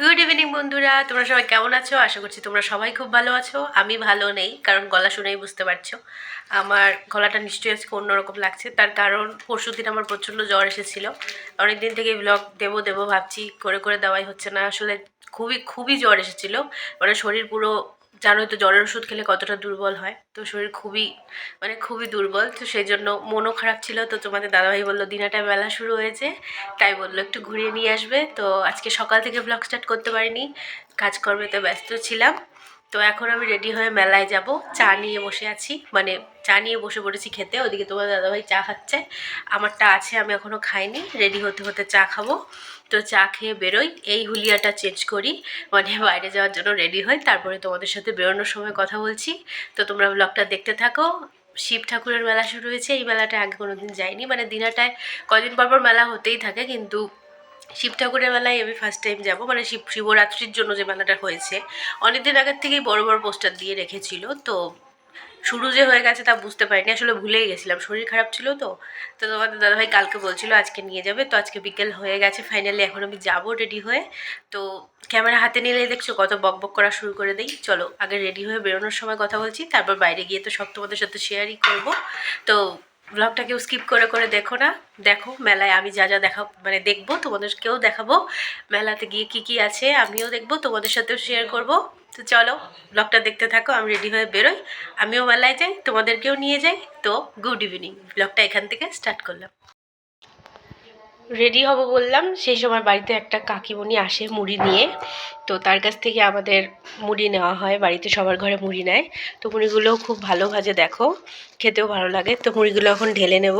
Good evening বন্ধুরা। তোমরা সবাই কেমন আছো? আশা করছি তোমরা সবাই খুব ভালো আছো। আমি ভালো নেই, কারণ গলা শুনেই বুঝতে পারছ। আমার গলাটা নিশ্চয়ই আজকে অন্যরকম লাগছে। তার কারণ পরশু দিন আমার প্রচণ্ড জ্বর এসেছিল। অনেক দিন থেকে ব্লগ দেবো দেবো ভাবছি, করে করে দেওয়াই হচ্ছে না। আসলে খুবই খুবই জ্বর এসেছিল। মানে শরীর পুরো জানোই তো জ্বরের ওষুধ খেলে কতটা দুর্বল হয়? তো শরীর খুবই মানে খুবই দুর্বল। তো সেই জন্য মনও খারাপ ছিল। তো তোমাদের দাদাভাই বলল, দিনাটা মেলা শুরু হয়েছে। তাই বলল, একটু ঘুরিয়ে নিয়ে আসবে। তো আজকে সকাল থেকে ব্লগ স্টার্ট করতে পারিনি। কাজকর্মে তো ব্যস্ত ছিলাম। তো এখন আমি রেডি হয়ে মেলায় যাব। চা নিয়ে বসে আছি। মানে চা নিয়ে বসে পড়েছি খেতে। ওদিকে তোমার দাদাভাই চা খাচ্ছে। আমারটা আছে, আমি এখনও খাইনি। রেডি হতে হতে চা খাব। তো চা খেয়ে বেরোই। এই হুলিয়াটা চেঞ্জ করি। মানে বাইরে যাওয়ার জন্য রেডি হই। তারপরে তোমাদের সাথে বেরোনোর সময় কথা বলছি। তো তোমরা ব্লগটা দেখতে থাকো। শিব ঠাকুরের মেলা শুরু হয়েছে। এই মেলাটা আগে কোনো দিন যাইনি। মানে দিনাটায় কদিন পর পর মেলা হতেই থাকে। কিন্তু শিব ঠাকুরের মেলায় আমি ফার্স্ট টাইম যাব। মানে শিব, শিবরাত্রির জন্য যে মেলাটা হয়েছে, অনেকদিন আগের থেকেই বড় বড় পোস্টার দিয়ে রেখেছিল। তো শুরু যে হয়ে গেছে তা বুঝতে পারিনি, আসলে ভুলেই গেছিলাম। শরীর খারাপ ছিল তো তো তোমাদের দাদাভাই কালকে বলছিল আজকে নিয়ে যাবে। তো আজকে বিকেল হয়ে গেছে ফাইনালি এখন আমি যাব রেডি হয়ে। তো ক্যামেরা হাতে নিলেই দেখছ, কত বক বক করা শুরু করে দিই। চলো, আগে রেডি হয়ে বেরোনোর সময় কথা বলছি, তারপর বাইরে গিয়ে তো সব তোমাদের সাথে শেয়ারই করব। তো ব্লগটা কেউ স্কিপ করে করে দেখো না। দেখো মেলায় আমি যা যা দেখা মানে দেখব, তোমাদেরকেও দেখাবো। মেলাতে গিয়ে কি কি আছে আমিও দেখব, তোমাদের সাথেও শেয়ার করব। তো চলো, ব্লগটা দেখতে থাকো, আমি রেডি হয়ে বেরোই। আমিও মেলায় যাই, তোমাদেরকেও নিয়ে যাই। তো গুড ইভিনিং ব্লগটা এখান থেকে স্টার্ট করলাম। রেডি হব বললাম। সেই সময় বাড়িতে একটা কাকিমণি আসে মুড়ি নিয়ে। তো তার কাছ থেকে আমাদের মুড়ি নেওয়া হয়। বাড়িতে সবার ঘরে মুড়ি নেয়। তো মুড়িগুলোও খুব ভালো ভাজে দেখো। খেতেও ভালো লাগে। তো মুড়িগুলো এখন ঢেলে নেব।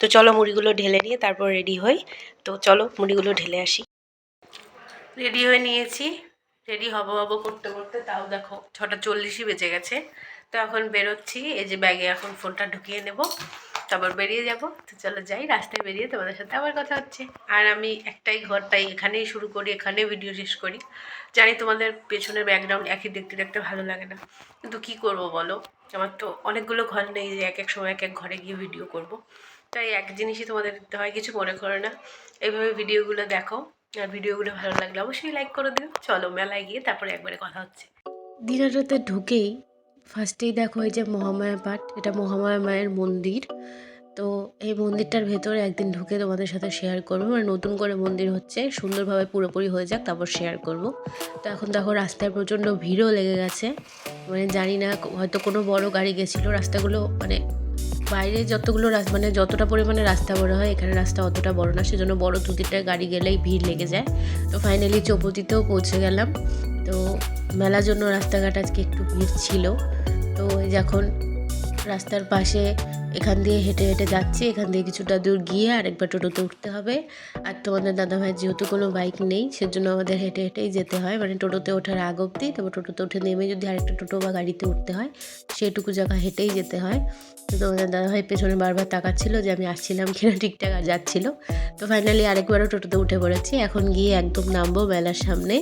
তো চলো মুড়িগুলো ঢেলে নিয়ে তারপর রেডি হই। তো চলো মুড়িগুলো ঢেলে আসি। রেডি হয়ে নিয়েছি। রেডি হব হব করতে করতে। তাও দেখো ছটা চল্লিশই বেজে গেছে। তো এখন বেরোচ্ছি। এই যে ব্যাগে এখন ফোনটা ঢুকিয়ে নেব। তারপর বেরিয়ে যাব। তো চলো যাই, রাস্তায় বেরিয়ে তোমাদের সাথে আবার কথা হচ্ছে। আর আমি একটাই ঘর তাই এখানেই শুরু করি, এখানেই ভিডিও শেষ করি। জানি তোমাদের পেছনের ব্যাকগ্রাউন্ড একই দেখতে দেখতে ভালো লাগে না। কিন্তু কি করব বলো? আমার তো অনেকগুলো ঘর নেই, যে এক এক সময় এক এক ঘরে গিয়ে ভিডিও করব। তাই এক জিনিসই তোমাদের দিতে হয়, কিছু মনে করো না। এইভাবে ভিডিওগুলো দেখো। আর ভিডিওগুলো ভালো লাগলে অবশ্যই লাইক করে দিও। চলো মেলায় গিয়ে তারপরে একবারে কথা হচ্ছে। দিনাটাতে ঢুকেই ফার্স্টেই দেখো এই যে মহামায়া পাঠ, এটা মহামায়া মায়ের মন্দির। তো এই মন্দিরটার ভেতরে একদিন ঢুকে তোমাদের সাথে শেয়ার করব। মানে নতুন করে মন্দির হচ্ছে, সুন্দরভাবে পুরোপুরি হয়ে যাক, তারপর শেয়ার করব। তো এখন দেখো রাস্তায় প্রচণ্ড ভিড়ও লেগে গেছে। মানে জানি না, হয়তো কোনো বড় গাড়ি গেছিল, রাস্তাগুলো মানে বাইরে যতগুলো মানে যতটা পরিমাণে রাস্তা বড় হয়, এখানে রাস্তা অতটা বড় না। সেজন্য বড় তিনটা গাড়ি গেলেই ভিড় লেগে যায়। তো ফাইনালি চৌপতিতেও পৌঁছে গেলাম। তো মেলার জন্য রাস্তাঘাট আজকে একটু ভিড় ছিল। তো যখন এখন রাস্তার পাশে এখান দিয়ে হেঁটে হেঁটে যাচ্ছি, এখান দিয়ে কিছুটা দূর গিয়ে আরেকবার টোটোতে উঠতে হবে। আর তোমাদের দাদাভাই যেহেতু কোনো বাইক নেই, সেজন্য আমাদের হেঁটে হেঁটেই যেতে হয়। মানে টোটোতে ওঠার আগ অবধি তারপর টোটোতে উঠে নেমে যদি আরেকটা টোটো বা গাড়িতে উঠতে হয়, সেটুকু জায়গা হেঁটেই যেতে হয়। তো তোমাদের দাদাভাই পেছনে বারবার তাকাচ্ছিল যে আমি আসছিলাম কিনা, ঠিকঠাক আর যাচ্ছিল। তো ফাইনালি আরেকবারও টোটোতে উঠে পড়েছি। এখন গিয়ে একদম নামবো মেলার সামনে।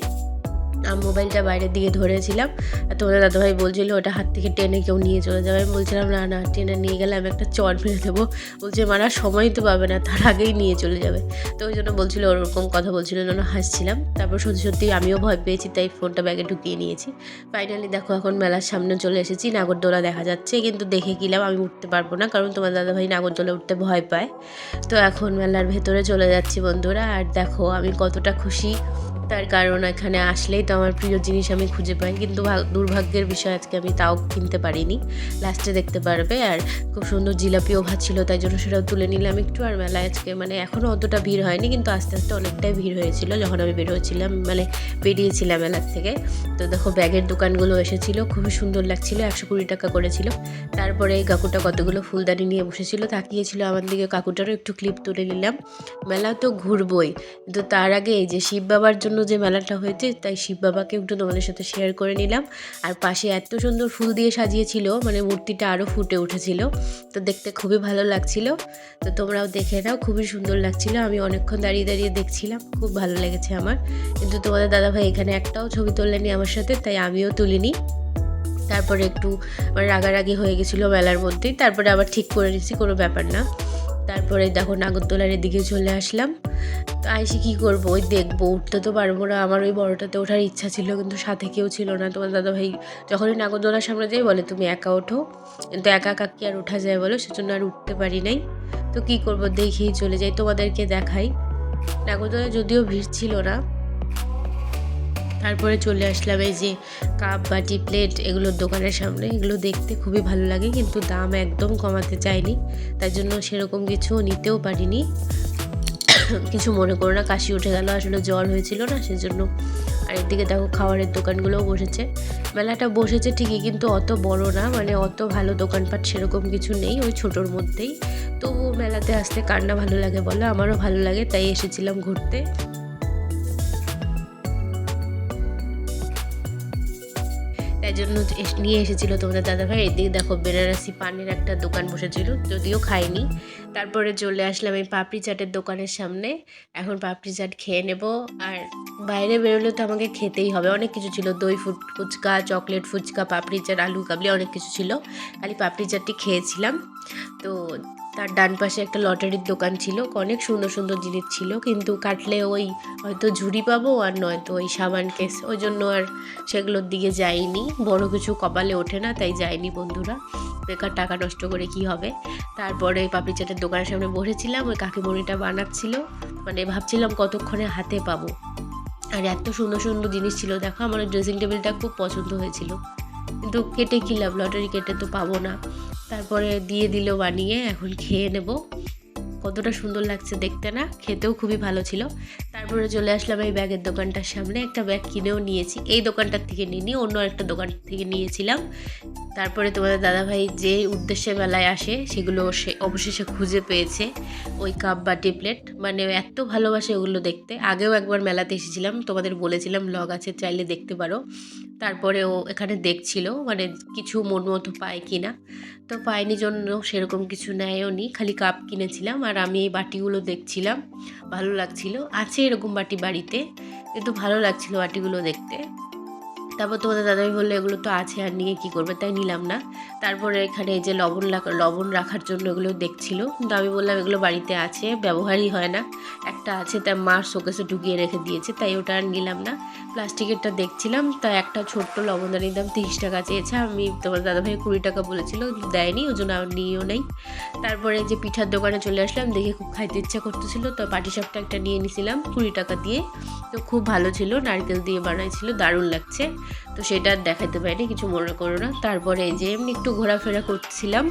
মোবাইলটা বাইরের দিকে ধরেছিলাম। আর তোমাদের দাদাভাই বলছিল, ওটা হাত থেকে টেনে কেউ নিয়ে চলে যাবে। আমি বলছিলাম, না না, টেনে নিয়ে গেলে আমি একটা চট মেরে দেবো। বলছে, মারা, সময় তো পাবে না, তার আগেই নিয়ে চলে যাবে। তো ওই জন্য বলছিল, ওরকম কথা বলছিল জন্য হাসছিলাম। তারপর সত্যি সত্যি আমিও ভয় পেয়েছি, তাই ফোনটা ব্যাগে ঢুকিয়ে নিয়েছি। ফাইনালি দেখো, এখন মেলার সামনে চলে এসেছি, নাগরদোলা দেখা যাচ্ছে, কিন্তু দেখে গেলাম আমি উঠতে পারব না, কারণ তোমার দাদাভাই নাগরদোলা উঠতে ভয় পায়। তো এখন মেলার ভেতরে চলে যাচ্ছি বন্ধুরা, আর দেখো, আমি কতটা খুশি। তার কারণ এখানে আসলেই তো আমার প্রিয় জিনিস আমি খুঁজে পাই। কিন্তু ভাগ- দুর্ভাগ্যের বিষয় আজকে আমি তাও কিনতে পারিনি। লাস্টে দেখতে পারবে আর খুব সুন্দর জিলাপিও ভাজছিল তাই জন্য সেটাও তুলে নিলাম একটু। আর মেলায় আজকে মানে এখনও অতটা ভিড় হয়নি, কিন্তু আস্তে আস্তে অনেকটাই ভিড় হয়েছিল যখন আমি বেরোচ্ছিলাম মানে বেরিয়েছিলাম মেলার থেকে। তো দেখো ব্যাগের দোকানগুলো এসেছিল, খুবই সুন্দর লাগছিল, একশো কুড়ি টাকা করেছিল। তারপরে এই কাকুটা কতগুলো ফুলদানি নিয়ে বসেছিল, তাকিয়েছিল আমার দিকে, কাকুটারও একটু ক্লিপ তুলে নিলাম। মেলা তো ঘুরবই, কিন্তু তার আগে এই যে শিব বাবার জন্য যে মেলাটা হয়েছে, তাই শিব বাবাকে একটু তোমাদের সাথে শেয়ার করে নিলাম। আর পাশে এত সুন্দর ফুল দিয়ে সাজিয়েছিল মানে মূর্তিটা আরও ফুটে উঠেছিল। তো দেখতে খুবই ভালো লাগছিল। তো তোমরাও দেখে নাও, খুবই সুন্দর লাগছিল। আমি অনেকক্ষণ দাঁড়িয়ে দাঁড়িয়ে দেখছিলাম, খুব ভালো লেগেছে আমার। কিন্তু তোমাদের দাদাভাই এখানে একটাও ছবি তুললেনি আমার সাথে, তাই আমিও তুলিনি। তারপরে একটু মানে রাগারাগি হয়ে গেছিল মেলার মধ্যেই, তারপরে আবার ঠিক করে নিয়েছি, কোনো ব্যাপার না। তারপরে দেখো নাগরদোলার এদিকে চলে আসলাম। তো আইসি কী করব? ওই দেখব, উঠতে তো পারব না। আমার ওই বড়টাতে ওঠার ইচ্ছা ছিল, কিন্তু সাথে কেউ ছিল না। তোমার দাদা ভাই যখনই নাগরদোলার সামনে যাই বলে, তুমি একা ওঠো। কিন্তু একা একা কি আর ওঠা যায় বলো? সেজন্য আর উঠতে পারি নাই। তো কী করব? দেখেই চলে যাই, তোমাদেরকে দেখাই। নাগরদোলা যদিও ভিড় ছিল না তারপরে চলে আসলাম এই যে কাপ বাটি প্লেট এগুলোর দোকানের সামনে। এগুলো দেখতে খুবই ভালো লাগে, কিন্তু দাম একদম কমাতে চাইনি। তাই জন্য সেরকম কিছু নিতেও পারিনি। কিছু মনে করো না, কাশি উঠে গেল, আসলে জ্বর হয়েছিল না, সেজন্য আর এদিকে দেখো খাবারের দোকানগুলোও বসেছে। মেলাটা বসেছে ঠিকই, কিন্তু অত বড় না মানে অত ভালো দোকানপাট সেরকম কিছু নেই, ওই ছোটোর মধ্যেই। তবু মেলাতে আসতে কার না ভালো লাগে বলো? আমারও ভালো লাগে, তাই এসেছিলাম ঘুরতে। তাই জন্য নিয়ে এসেছিল তোমাদের দাদাভাই। এদিকে দেখো বেনারসি পানের একটা দোকান বসেছিল, যদিও খাইনি। তারপরে চলে আসলাম এই পাপড়ি চাটের দোকানের সামনে। এখন পাপড়ি চাট খেয়ে নেব। আর বাইরে বেরোলে তো আমাকে খেতেই হবে। অনেক কিছু ছিল। দই ফুট ফুচকা, চকলেট ফুচকা, পাপড়ি চাট, আলু কাবলি, অনেক কিছু ছিল। খালি পাপড়ি চাটটি খেয়েছিলাম। তো তার ডান পাশে একটা লটারির দোকান ছিল, অনেক সুন্দর সুন্দর জিনিস ছিল, কিন্তু কাটলে ওই হয়তো ঝুড়ি পাবো আর নয়তো ওই সাবান কেস, ওই জন্য আর সেগুলোর দিকে যাইনি। বড় কিছু কপালে ওঠে না, তাই যাইনি বন্ধুরা। বেকার টাকা নষ্ট করে কি হবে? তারপরে পাপড়ি চাটের দোকানের সামনে বসেছিলাম, ওই কাকিমণিটা বানাচ্ছিল। মানে ভাবছিলাম কতক্ষণে হাতে পাবো। আর এত সুন্দর সুন্দর জিনিস ছিল, দেখো আমার ড্রেসিং টেবিলটা খুব পছন্দ হয়েছিল। কিন্তু কেটে কিলাম লটারি কেটে তো পাবো না। তারপরে দিয়ে দিল বানিয়ে, এখন খেয়ে নেব। কতটা সুন্দর লাগছে দেখতে না? খেতেও খুবই ভালো ছিল। তারপরে চলে আসলাম এই ব্যাগের দোকানটার সামনে। একটা ব্যাগ কিনেও নিয়েছি। এই দোকানটার থেকে নিইনি, অন্য একটা দোকান থেকে নিয়েছিলাম। তারপরে তোমাদের দাদাভাই যে উদ্দেশ্যে মেলায় আসে, সেগুলো সে অবশেষে খুঁজে পেয়েছে ওই কাপ বাটি প্লেট মানে এত ভালোবাসে ওগুলো দেখতে। আগেও একবার মেলাতে এসেছিলাম, তোমাদের বলেছিলাম লগ আছে, চাইলে দেখতে পারো। তারপরে ও এখানে দেখছিল মানে কিছু মন মতো পায় কি না তো পায়নি জন্য সেরকম কিছু নেয়ও নি, খালি কাপ কিনেছিলাম। আর আমি এই বাটিগুলো দেখছিলাম। ভালো লাগছিল। আছে এরকম বাটি বাড়িতে। কিন্তু ভালো লাগছিল বাটিগুলো দেখতে। তারপর তোমাদের দাদাভাই বলল, এগুলো তো আছে, আর নিয়ে কী করবে? তাই নিলাম না। তারপরে এখানে যে লবণ লবণ রাখার জন্য এগুলো দেখছিল। কিন্তু আমি বললাম, এগুলো বাড়িতে আছে, ব্যবহারই হয় না। একটা আছে তাই মার শোকেসে ঢুকিয়ে রেখে দিয়েছে, তাই ওটা আর নিলাম না। প্লাস্টিকেরটা দেখছিলাম, তা একটা ছোট্ট লবণদানির দাম তিরিশ টাকা চেয়েছে। আমি তোমার দাদাভাই কুড়ি টাকা বলেছিল দেয়নি, ওই জন্য আমি নিয়েও নেই। তারপরে যে পিঠার দোকানে চলে আসলাম, দেখে খুব খাইতে ইচ্ছা করতেছিল, তো পাটিসাপটা একটা নিয়ে নিয়েছিলাম কুড়ি টাকা দিয়ে। তো খুব ভালো ছিল, নারকেল দিয়ে বানাইছিল, দারুণ লাগছে। তো সেটা দেখাতে পারিনি, কিছু মনে করো না। তারপরে যে এমনি একটু ঘোরাফেরা করছিলাম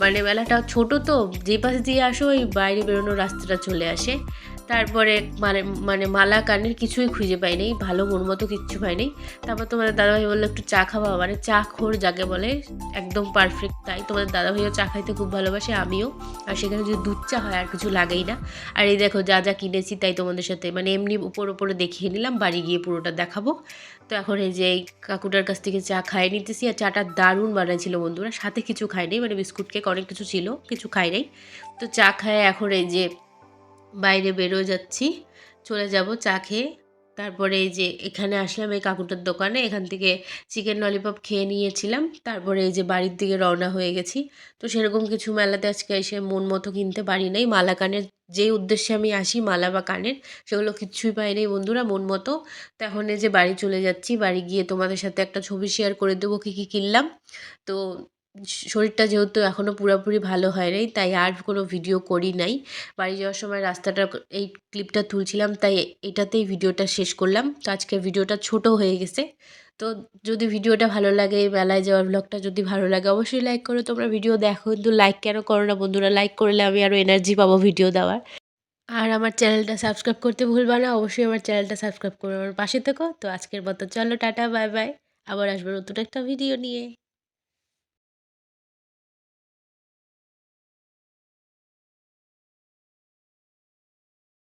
মানে মেলাটা ছোট তো যে পাশে দিয়ে আসো, ওই বাইরে বেরোনোর রাস্তাটা চলে আসে। তারপরে মানে মানে মালা কানের কিছুই খুঁজে পাই নাই, ভালো মন মতো কিচ্ছু নাই। তারপর তোমাদের দাদাভাই বলল, একটু চা খাওয়া মানে চা খোর যাকে বলে, একদম পারফেক্ট তাই। তোমাদের দাদাভাইও চা খাইতে খুব ভালোবাসে, আমিও। আর সেখানে যদি দুধ চা হয়, আর কিছু লাগেই না। আর এই দেখো, যা যা কিনেছি তাই তোমাদের সাথে। মানে এমনি উপর উপরে দেখিয়ে নিলাম, বাড়ি গিয়ে পুরোটা দেখাবো। তো এখন এই যে কাকুটার কাছ থেকে চা খাই নিতেছি, আর চাটা দারুণ বানাইছিল বন্ধুরা। সাথে কিছু খাই নাই মানে বিস্কুট কেক অনেক কিছু ছিল, কিছু খাই নাই। তো চা খায় এখন এই যে বাইরে বেরো যাচ্ছি। চলে যাব চা খেয়ে। তারপরে এই যে এখানে আসলাম এই কাকুটার দোকানে। এখান থেকে চিকেন ললিপপ খেয়ে নিয়েছিলাম। তারপরে এই যে বাড়ির দিকে রওনা হয়ে গেছি। তো সেরকম কিছু মেলাতে আজকে এসে মন মতো কিনতে পারি নাই। মালা কানের যে উদ্দেশ্যে আমি আসি, মালা বা কানের, সেগুলো কিচ্ছুই পাই নাই বন্ধুরা মন মতো। তো এখন এই যে বাড়ি চলে যাচ্ছি। বাড়ি গিয়ে তোমাদের সাথে একটা ছবি শেয়ার করে দেবো, কী কী কিনলাম। তো শরীরটা যেহেতু এখনও পুরোপুরি ভালো হয় নাই, তাই আর কোনো ভিডিও করি নাই। বাড়ি যাওয়ার সময় রাস্তাটা এই ক্লিপটা তুলছিলাম, তাই এটাতেই ভিডিওটা শেষ করলাম। তো আজকের ভিডিওটা ছোট হয়ে গেছে। তো যদি ভিডিওটা ভালো লাগে মেলায় যাওয়ার ব্লগটা যদি ভালো লাগে, অবশ্যই লাইক করো। তোমরা ভিডিও দেখো, কিন্তু লাইক কেন করো না বন্ধুরা? লাইক করলে আমি আরও এনার্জি পাবো ভিডিও দেওয়ার। আর আমার চ্যানেলটা সাবস্ক্রাইব করতে ভুলবা না, অবশ্যই আমার চ্যানেলটা সাবস্ক্রাইব করে আমার পাশে থেকো। তো আজকের মতো চলো, টাটা বাই বাই আবার আসব নতুন একটা ভিডিও নিয়ে।